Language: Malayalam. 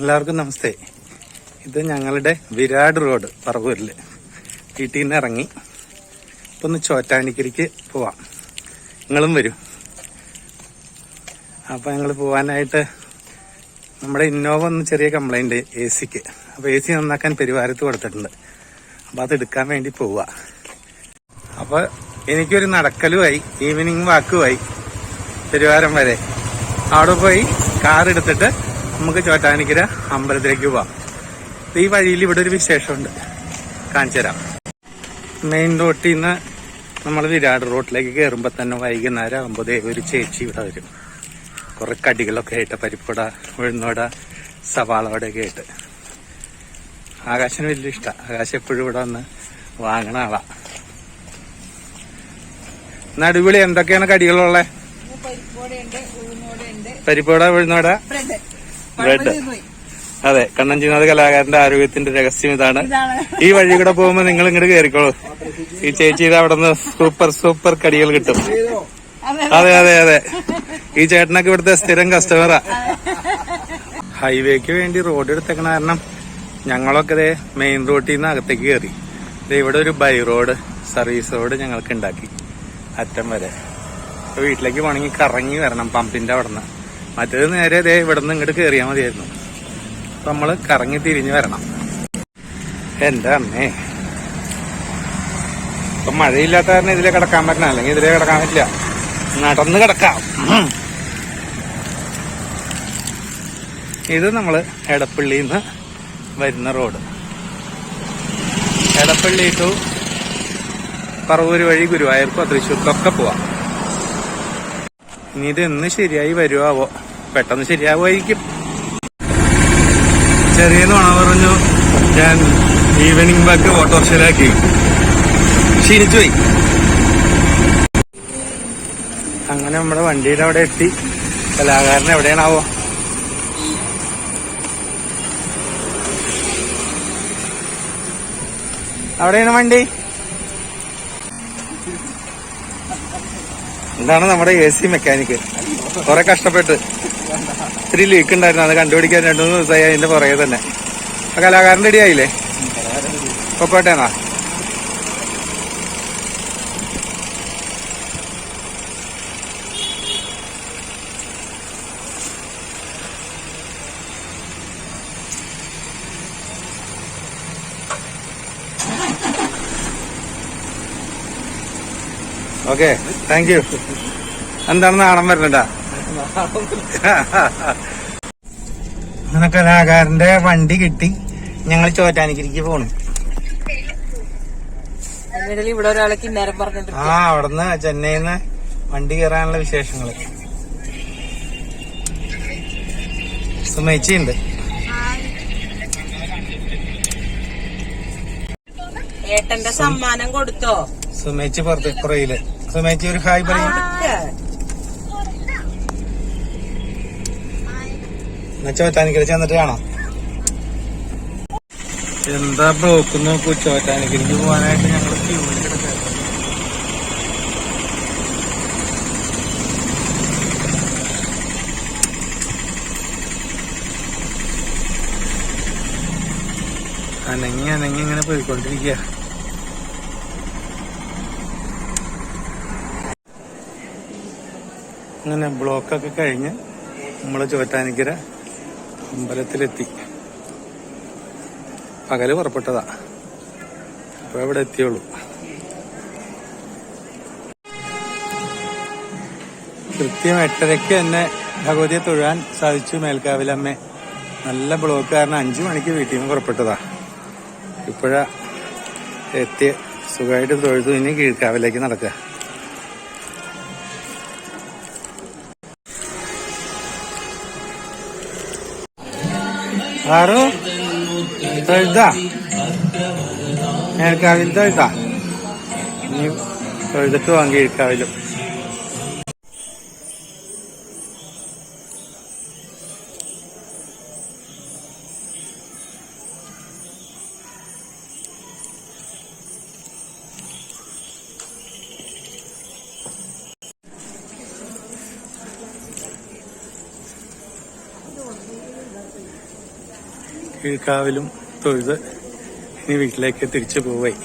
എല്ലാവർക്കും നമസ്തേ. ഇത് ഞങ്ങളുടെ വിരാട് റോഡ് പറവൂരിൽ വീട്ടിൽ നിന്ന് ഇറങ്ങി. ഇപ്പം ഒന്ന് ചോറ്റാനിക്കരിക്ക് പോവാം. നിങ്ങളും വരും. അപ്പോൾ ഞങ്ങൾ പോവാനായിട്ട് നമ്മുടെ ഇന്നോവ ഒന്ന് ചെറിയ കംപ്ലൈന്റ് എ സിക്ക്. അപ്പോൾ എ സി നന്നാക്കാൻ പെരുവാരത്ത് കൊടുത്തിട്ടുണ്ട്. അപ്പോൾ അത് എടുക്കാൻ വേണ്ടി പോവുക അപ്പോൾ എനിക്കൊരു നടക്കലുമായി ഈവനിങ് വാക്കുമായി പെരുവാരം വരെ. അവിടെ പോയി കാർ എടുത്തിട്ട് നമുക്ക് ചോറ്റാനിക്കര അമ്പലത്തിലേക്ക് പോവാം. ഈ വഴിയിൽ ഇവിടെ ഒരു വിശേഷമുണ്ട്. കാണിച്ചു തരാം. മെയിൻ റോട്ടിൽ നിന്ന് നമ്മൾ വിരാട് റോട്ടിലേക്ക് കയറുമ്പോൾ തന്നെ വൈകുന്നേരം ആകുമ്പോൾ ഒരു ചേച്ചി ഇവിടെ വരും. കുറെ കടികളൊക്കെ ആയിട്ട് പരിപ്പുട ഉഴുന്നോട സവാളോടൊക്കെ ആയിട്ട്. ആകാശന് വലിയ ഇഷ്ടമാണ് ആകാശം എപ്പോഴും ഇവിടെ വന്ന് വാങ്ങണ ആളാ. നടുവിളി അടിപൊളി. എന്തൊക്കെയാണ് കടികളുള്ളത് പരിപ്പുട ഉഴുന്നോട ബ്രെഡ് അതെ കണ്ണഞ്ചിനാഥ് കലാകാരന്റെ ആരോഗ്യത്തിന്റെ രഹസ്യം ഇതാണ്. ഈ വഴി കൂടെ പോകുമ്പോ നിങ്ങൾ ഇങ്ങോട്ട് കയറിക്കോളൂ ഈ ചേച്ചിയുടെ അവിടെ നിന്ന് സൂപ്പർ സൂപ്പർ കടികൾ കിട്ടും. അതെ അതെ അതെ. ഈ ചേട്ടനൊക്കെ ഇവിടുത്തെ സ്ഥിരം കസ്റ്റമറാ ഹൈവേക്ക് വേണ്ടി റോഡ് എടുത്തേക്കണ കാരണം ഞങ്ങളൊക്കെ ഇതേ മെയിൻ റോഡിൽ നിന്ന് അകത്തേക്ക് കയറി ഇവിടെ ഒരു ബൈ റോഡ് സർവീസ് റോഡ് ഞങ്ങൾക്ക് ഉണ്ടാക്കി. അറ്റം വരെ. വീട്ടിലേക്ക് പോണെങ്കിൽ കറങ്ങി വരണം പമ്പിന്റെ അവിടെ നിന്ന് മറ്റേത് നേരെ ദേ ഇവിടെ നിന്ന് ഇങ്ങോട്ട് കയറിയാൽ മതിയായിരുന്നു. അപ്പൊ നമ്മൾ കറങ്ങി തിരിഞ്ഞു വരണം. എന്റെ അമ്മേ. ഇപ്പൊ മഴയില്ലാത്ത കാരണം ഇതിലേ കിടക്കാൻ പറ്റണം. അല്ലെങ്കിൽ ഇതിലേ കിടക്കാൻ പറ്റില്ല. നടന്ന് കിടക്കാം. ഇത് നമ്മൾ എടപ്പള്ളിയിൽ നിന്ന് വരുന്ന റോഡ്. എടപ്പള്ളി ടു പറവൂര് വഴി ഗുരുവായൂർക്കോ തൃശ്ശൂർക്കൊക്കെ പോവാം. ഇനി ഇത് എന്ന് ശരിയായി വരുവാവോ? പെട്ടെന്ന് ശരിയാവുമായിരിക്കും. ചെറിയ നുണ പറഞ്ഞു. ഞാൻ ഈവനിങ് ബാക്ക് ഓട്ടോറിക്ഷയിലാക്കി. ക്ഷീണിച്ചു പോയി. അങ്ങനെ നമ്മുടെ വണ്ടിയുടെ അവിടെ എത്തി. കലാകാരൻ എവിടെയാണാവോ? അവിടെയാണ് വണ്ടി. എന്താണ് നമ്മുടെ എ സി മെക്കാനിക്ക് കുറെ കഷ്ടപ്പെട്ട് ഇത്തിരി ലീക്ക് ഉണ്ടായിരുന്നു അത് കണ്ടുപിടിക്കാൻ രണ്ടു മൂന്ന് ദിവസമായി അതിന്റെ പുറകെ തന്നെ കലാകാരന്റെ ആയില്ലേ പൊക്കോട്ടേന്നാ ഓക്കെ താങ്ക് യു എന്താണെന്ന് കാണാൻ വരണ്ട അങ്ങനെ കലാകാരന്റെ വണ്ടി കിട്ടി. ഞങ്ങൾ ചോറ്റാനിക്കിരിക്ക് പോണു. ഇവിടെ ഒരാളെ കിന്നേരം പറഞ്ഞിട്ട് ആ അവിടുന്ന് ചെന്നൈന്ന് വണ്ടി കയറാനുള്ള വിശേഷങ്ങൾ. സുമേച്ചിയുണ്ട്. ഏട്ടന്റെ സമ്മാനം കൊടുത്തോ? സുമേച്ചി പുറത്ത് പുറയിൽ സുമേച്ച് ഒരു ഹായ് പറയും. ചോറ്റാനിക്കൽ ചെന്നിട്ട് കാണാം. എന്താ ബ്ലോക്ക് നോക്കൂ ചോറ്റാനിക്കരിക്ക് പോകാനായിട്ട് ഞങ്ങൾ ക്യൂവിൽ അനങ്ങി അനങ്ങി ഇങ്ങനെ പോയിക്കൊണ്ടിരിക്കുക അങ്ങനെ ബ്ലോക്കൊക്കെ കഴിഞ്ഞ് നമ്മൾ ചോറ്റാനിക്കര അമ്പലത്തിലെത്തി. പകൽ പുറപ്പെട്ടതാ. അപ്പൊ ഇവിടെ എത്തിയുള്ളൂ. കൃത്യം എട്ടരയ്ക്ക് തന്നെ ഭഗവതിയെ തൊഴാൻ സാധിച്ചു മേൽക്കാവിലമ്മേ. നല്ല ബ്ലോക്ക് കാരണം അഞ്ചു മണിക്ക് വീട്ടിൽ നിന്ന് പുറപ്പെട്ടതാ. ഇപ്പോഴാ എത്തിയ. സുഖമായിട്ട് തൊഴുതു. ഇനി കീഴ്ക്കാവിലേക്ക് നടക്കുക. ആറു Tolda. മേൽക്കാവിൽ തൊഴുതാ? ഇനി തൊഴുതിട്ട് വാങ്ങി കീഴ്ക്കാവിലും തൊഴുത് ഇനി വീട്ടിലേക്ക് തിരിച്ചു പോവായി